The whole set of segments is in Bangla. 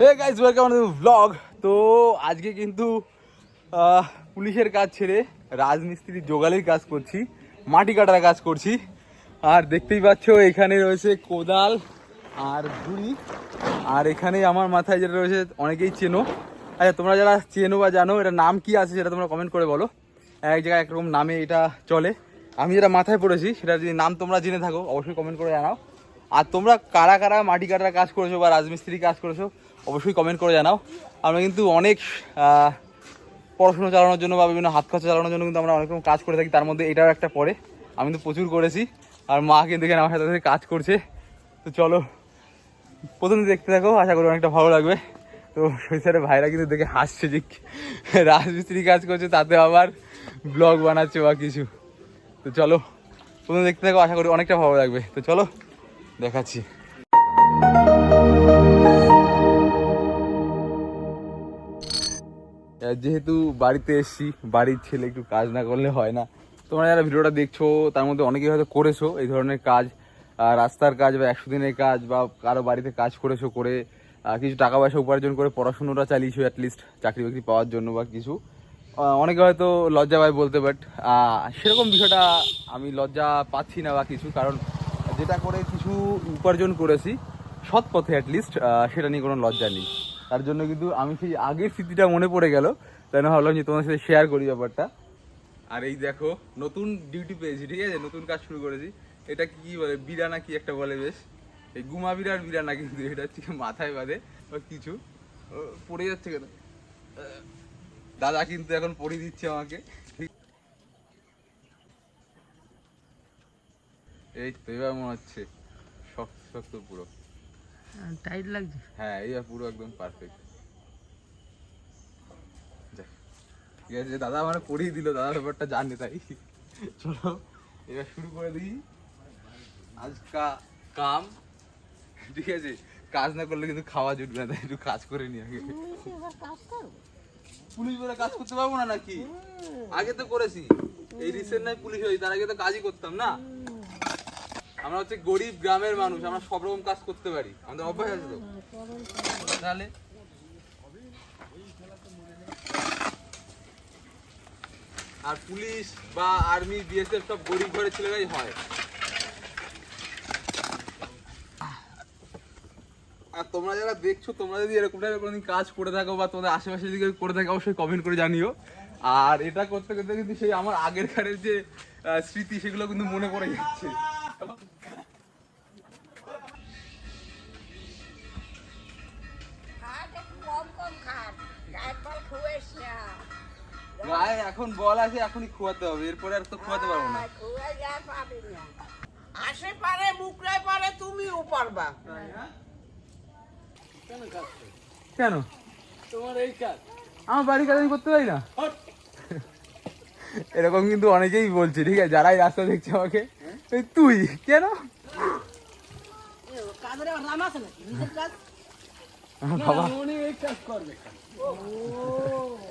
হে গাইজ ওয়েলকাম ব্লগ তো আজকে কিন্তু পুলিশের কাজ ছেড়ে রাজমিস্ত্রির জোগালির কাজ করছি, মাটি কাটার কাজ করছি। আর দেখতেই পাচ্ছ, এখানে রয়েছে কোদাল আর ঝুড়ি আর এখানে আমার মাথায় যেটা রয়েছে, অনেকেই চেনো। আচ্ছা তোমরা যারা চেনো বা জানো এটা নাম কি আছে সেটা তোমরা কমেন্ট করে বলো। এক জায়গায় একরকম নামে এটা চলে। আমি যেটা মাথায় পড়েছি সেটা যদি নাম তোমরা জেনে থাকো, অবশ্যই কমেন্ট করে জানাও। আর তোমরা কারা কারা মাটি কাটার কাজ করেছ বা রাজমিস্ত্রি কাজ করেছ অবশ্যই কমেন্ট করে জানাও। আমরা কিন্তু অনেক পড়াশোনা চালানোর জন্য বা বিভিন্ন হাত খরচা চালানোর জন্য কিন্তু আমরা অনেক রকম কাজ করে থাকি, তার মধ্যে এটাও একটা পড়ে আমি তো প্রচুর করেছি, আর মা কিন্তু এখানে আমার সাথে সাথে কাজ করছে। তো চলো, প্রথমে দেখতে থাকো, আশা করি অনেকটা ভালো লাগবে। তো সৈসারের ভাইরা কিন্তু দেখে হাসছে যে রাজমিস্ত্রি কাজ করছে, তাতে আবার ব্লগ বানাচ্ছে বা কিছু। তো চলো, প্রথমে দেখতে থাকো, আশা করি অনেকটা ভালো লাগবে। তো চলো, দেখাচ্ছি। যেহেতু বাড়িতে এসছি, বাড়ির ছেলে একটু কাজ না করলে হয় না। তোমরা যারা ভিডিওটা দেখছ, তার মধ্যে অনেকেই হয়তো করেছ এই ধরনের কাজ রাস্তার কাজ বা একশো দিনের কাজ বা কারও বাড়িতে কাজ করেছ করে কিছু টাকা পয়সা উপার্জন করে পড়াশুনোটা চালিয়েছো অ্যাটলিস্ট চাকরি বাকরি পাওয়ার জন্য বা কিছু। অনেকে হয়তো লজ্জা পায় বলতে বাট সেরকম বিষয়টা আমি লজ্জা পাচ্ছি না বা কিছু, কারণ যেটা করে কিছু উপার্জন করেছি, সৎ পথে অ্যাটলিস্ট সেটা নিয়ে কোনো লজ্জা নেই। তার জন্য কিন্তু আমি সেই আগের স্মৃতিটা মনে পড়ে গেল। তাই না ভাবলাম যে তোমার সাথে শেয়ার করি ব্যাপারটা। আর এই দেখো, নতুন ডিউটি পেয়েছি, ঠিক আছে? নতুন কাজ শুরু করেছি। এটা কি বলে? বিরানা কি একটা বলে বেশ? এই গুমা বিরার বিরানা কিন্তু, এটা হচ্ছে মাথায় বাঁধে বা কিছু। পড়ে যাচ্ছে কেন? দাদা কিন্তু এখন পড়িয়ে দিচ্ছে আমাকে। এই তো এবার মনে হচ্ছে শক্ত শক্ত পুরো। টাইট লাগছে? হ্যাঁ এইবার পুরো একদম পারফেক্ট ঠিক আছে দাদা আমার পড়িয়ে দিল দাদা ব্যাপারটা জানে তাই। চলো, এবার শুরু করে দিই। আজকা কাম, ঠিক আছে? কাজ না করলে কিন্তু খাওয়া জুটবে না, তাই একটু কাজ করে নি আগে। পুলিশ বলে কাজ করতে পারব না নাকি? আগে তো করেছি। এই রিসেন্ট নাই পুলিশ হয়েছি, তার আগে তো কাজই করতাম না। আমরা হচ্ছে গরিব গ্রামের মানুষ, আমরা সব রকম কাজ করতে পারি। আমাদের অভ্যাস আছে তো? তাহলে? আর পুলিশ বা আর্মি, বিএসএফ সব গরিব ঘরের ছেলেরাই হয়। আর তোমরা যারা দেখছ, তোমরা যদি এরকম টাইপের কোনোদিন কাজ করে থাকো বা তোমাদের আশেপাশে যদি করে থাকো, অবশ্যই কমেন্ট করে জানিও। আর এটা করতে করতে কিন্তু সেই আমার আগের কারের যে স্মৃতি, সেগুলো কিন্তু মনে পড়ে যাচ্ছে। এখন বল আছে এখনই খোয়াতে হবে এরপরে আর তো খোয়াতে পারব না। খুয়ে যা পাবি না। আসে পারে পারে তুমিও পারবা। কেন তোমার এই কাজ। আমার বাড়ি কাজ আমি করতে পারি না? এরকম কিন্তু অনেকেই বলছে ঠিক আছে যারাই রাস্তা দেখছে আমাকে তুই কেন? বাবা। উনি এই কাজ করবে। তুমি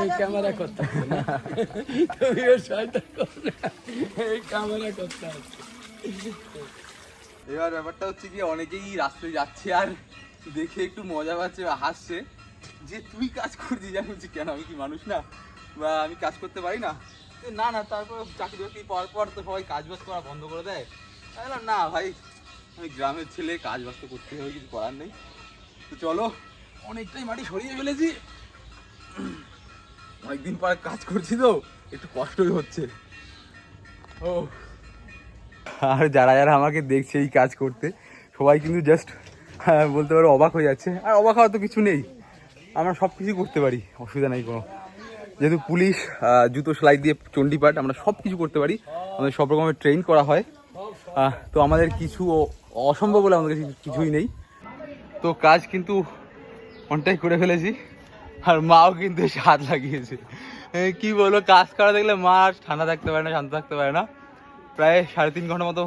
এই ক্যামেরা করতে হবে। না তুমি এই শয়তান করবে এই ক্যামেরা করতে এবার ব্যাপারটা হচ্ছে কি, অনেকেই রাস্তায় যাচ্ছে আর দেখে একটু মজা পাচ্ছে বা হাসছে। যে তুই কাজ করছিস, আমি বলছি, কেন, আমি কি মানুষ না? বা আমি কাজ করতে পারি না? না না, তারপর চাকরি বাকরি পাওয়ার পর তো সবাই কাজ বাজ করা বন্ধ করে দেয়। না, ভাই, আমি গ্রামের ছেলে, কাজ বাজ তো করতে হবে, কিছু করার নেই। তো চলো, অনেকটাই মাটি সরিয়ে ফেলেছি। অনেকদিন পর কাজ করছি তো, একটু কষ্টই হচ্ছে। ও। আর যারা যারা আমাকে দেখছে এই কাজ করতে, সবাই কিন্তু জাস্ট বলতে পারো অবাক হয়ে যাচ্ছে। আর অবাক হওয়ার তো কিছু নেই। আমরা সব কিছু করতে পারি, অসুবিধা নেই কোনো। যেহেতু পুলিশ জুতো সেলাই দিয়ে চণ্ডীপাঠ আমরা সব কিছু করতে পারি। আমাদের সব রকমের ট্রেন করা হয়। তো আমাদের কিছু অসম্ভব বলে আমাদের কাছে কিছুই নেই। তো কাজ কিন্তু অনেকটাই করে ফেলেছি। আর মাও কিন্তু এসে হাত লাগিয়েছে। এ, কি বলব কাজ করা দেখলে মা আর ঠান্ডা থাকতে পারে না শান্ত থাকতে পারে না। প্রায় সাড়ে তিন ঘণ্টা মতো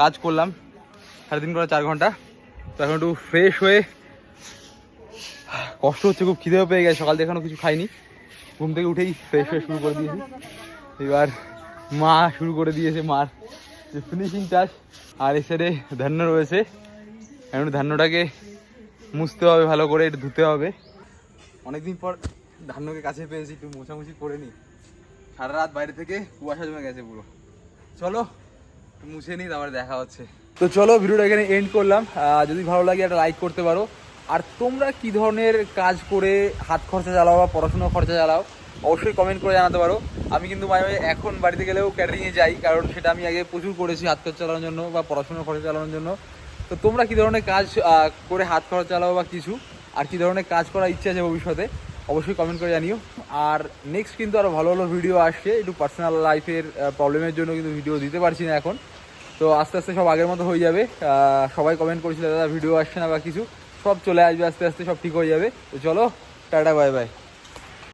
কাজ করলাম। সাড়ে তিন ঘণ্টা চার ঘণ্টা। তো এখন একটু ফ্রেশ হয়ে কষ্ট হচ্ছে খুব খিদেও পেয়ে গেছে। সকাল এখনও কিছু খাইনি। ঘুম থেকে উঠেই ফ্রেশ হয়ে শুরু করে দিয়েছি। এবার মা শুরু করে দিয়েছে মার যে ফিনিশিং টাচ আর এসে ধান্য রয়েছে। এখন ধান্যটাকে মুছতে হবে, ভালো করে একটু ধুতে হবে। অনেকদিন পর ধান্যকে কাছে পেয়েছি, একটু মোছামুছি করে নিই সারা রাত বাইরে থেকে কুয়াশা জমে গেছে পুরো। চলো, মুছে নিই তারপরে দেখা হচ্ছে। তো চলো, ভিডিওটা এখানে এন্ড করলাম। যদি ভালো লাগে একটা লাইক করতে পারো। আর তোমরা কি ধরনের কাজ করে হাত খরচা চালাও বা পড়াশোনা খরচা চালাও, অবশ্যই কমেন্ট করে জানাতে পারো। আমি কিন্তু মাঝে মাঝে এখন বাড়িতে গেলেও ক্যাটারিংয়ে যাই, কারণ সেটা আমি আগে প্রচুর করেছি হাত খরচা চালানোর জন্য বা পড়াশোনার খরচা চালানোর জন্য। তো তোমরা কি ধরনের কাজ করে হাত খরচ চালাও বা কিছু? আর কি ধরনের কাজ করার ইচ্ছা আছে ভবিষ্যতে? অবশ্যই কমেন্ট করে জানিও। আর নেক্সট কিন্তু আরও ভালো ভালো ভিডিও আসছে। একটু পার্সোনাল লাইফের প্রবলেমের জন্য কিন্তু ভিডিও দিতে পারছি না এখন। তো আস্তে আস্তে সব আগের মতো হয়ে যাবে। সবাই কমেন্ট করেছিল, দাদা ভিডিও আসছে না বা কিছু? সব চলে আসবে, আস্তে আস্তে সব ঠিক হয়ে যাবে। তো চলো, টাটা বাই বাই